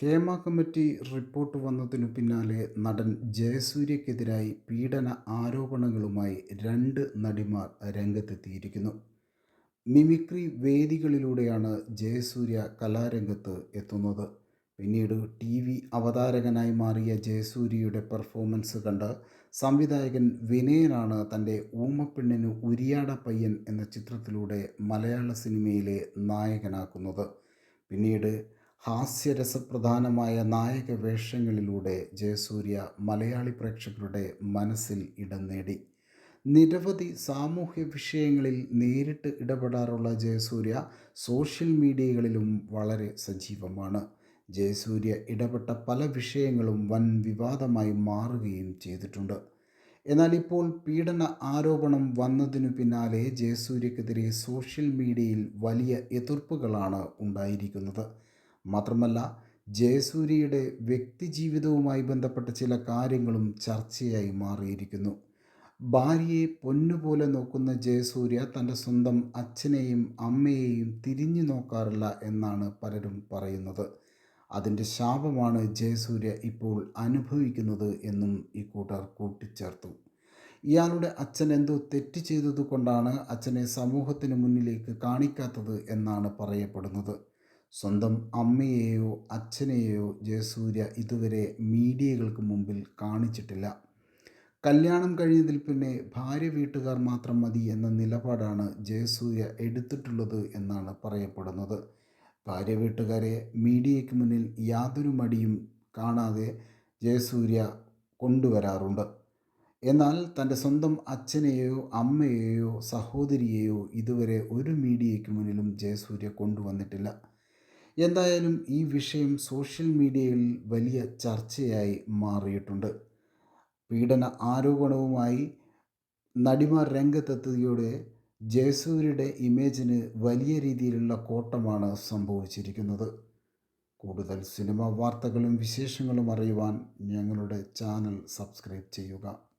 Hema committee report വന്നതിനു പിന്നാലെ നടൻ ജയസൂര്യക്കെതിരായി പീഡന ആരോപണങ്ങളുമായി രണ്ട് നടിമാർ രംഗത്തെത്തിയിരിക്കുന്നു. മിമിക്രി വേദികളിലൂടെയാണ് ജയസൂര്യ കലാരംഗത്ത് എത്തുന്നത്. പിന്നീട് ടി വി അവതാരകനായി മാറിയ ജയസൂര്യയുടെ പെർഫോമൻസ് കണ്ട് സംവിധായകൻ വിനയനാണ് തന്റെ ഊമപ്പെണ്ണിന് ഉരിയാട പയ്യൻ എന്ന ചിത്രത്തിലൂടെ മലയാള സിനിമയിലെ നായകനാക്കുന്നത്. പിന്നീട് ഹാസ്യരസപ്രധാനമായ നായക വേഷങ്ങളിലൂടെ ജയസൂര്യ മലയാളി പ്രേക്ഷകരുടെ മനസ്സിൽ ഇടം നേടി. നിരവധി സാമൂഹ്യ വിഷയങ്ങളിൽ നേരിട്ട് ഇടപെടാറുള്ള ജയസൂര്യ സോഷ്യൽ മീഡിയകളിലും വളരെ സജീവമാണ്. ജയസൂര്യ ഇടപെട്ട പല വിഷയങ്ങളും വൻ വിവാദമായി മാറുകയും ചെയ്തിട്ടുണ്ട്. എന്നാൽ ഇപ്പോൾ പീഡന ആരോപണം വന്നതിനു പിന്നാലെ ജയസൂര്യക്കെതിരെ സോഷ്യൽ മീഡിയയിൽ വലിയ എതിർപ്പുകളാണ് ഉണ്ടായിരിക്കുന്നത്. മാത്രമല്ല ജയസൂര്യയുടെ വ്യക്തിജീവിതവുമായി ബന്ധപ്പെട്ട ചില കാര്യങ്ങളും ചർച്ചയായി മാറിയിരിക്കുന്നു. ഭാര്യയെ പൊന്നുപോലെ നോക്കുന്ന ജയസൂര്യ തന്റെ സ്വന്തം അച്ഛനെയും അമ്മയെയും തിരിഞ്ഞു നോക്കാറില്ല എന്നാണ് പലരും പറയുന്നത്. അതിന്റെ ശാപമാണ് ജയസൂര്യ ഇപ്പോൾ അനുഭവിക്കുന്നത് എന്നും ഇക്കൂട്ടർ കൂട്ടിച്ചേർത്തു. ഇയാളുടെ അച്ഛൻ എന്തോ തെറ്റ് ചെയ്തതുകൊണ്ടാണ് അച്ഛനെ സമൂഹത്തിന് മുന്നിലേക്ക് കാണിക്കാത്തത് എന്നാണ് പറയപ്പെടുന്നത്. സ്വന്തം അമ്മയെയോ അച്ഛനെയോ ജയസൂര്യ ഇതുവരെ മീഡിയകൾക്ക് മുമ്പിൽ കാണിച്ചിട്ടില്ല. കല്യാണം കഴിഞ്ഞതിൽ പിന്നെ ഭാര്യ വീട്ടുകാർ മാത്രം മതി എന്ന നിലപാടാണ് ജയസൂര്യ എടുത്തിട്ടുള്ളത് എന്നാണ് പറയപ്പെടുന്നത്. ഭാര്യ വീട്ടുകാരെ മീഡിയയ്ക്ക് മുന്നിൽ യാതൊരു മടിയും കാണാതെ ജയസൂര്യ കൊണ്ടുവരാറുണ്ട്. എന്നാൽ തന്റെ സ്വന്തം അച്ഛനെയോ അമ്മയെയോ സഹോദരിയെയോ ഇതുവരെ ഒരു മീഡിയയ്ക്ക് മുന്നിലും ജയസൂര്യ കൊണ്ടുവന്നിട്ടില്ല. എന്തായാലും ഈ വിഷയം സോഷ്യൽ മീഡിയയിൽ വലിയ ചർച്ചയായി മാറിയിട്ടുണ്ട്. പീഡന ആരോപണവുമായി നടിമാർ രംഗത്തെത്തിയതോടെ ജയസൂര്യയുടെ ഇമേജിന് വലിയ രീതിയിലുള്ള കോട്ടമാണ് സംഭവിച്ചിരിക്കുന്നത്. കൂടുതൽ സിനിമ വാർത്തകളും വിശേഷങ്ങളും അറിയുവാൻ ഞങ്ങളുടെ ചാനൽ സബ്സ്ക്രൈബ് ചെയ്യുക.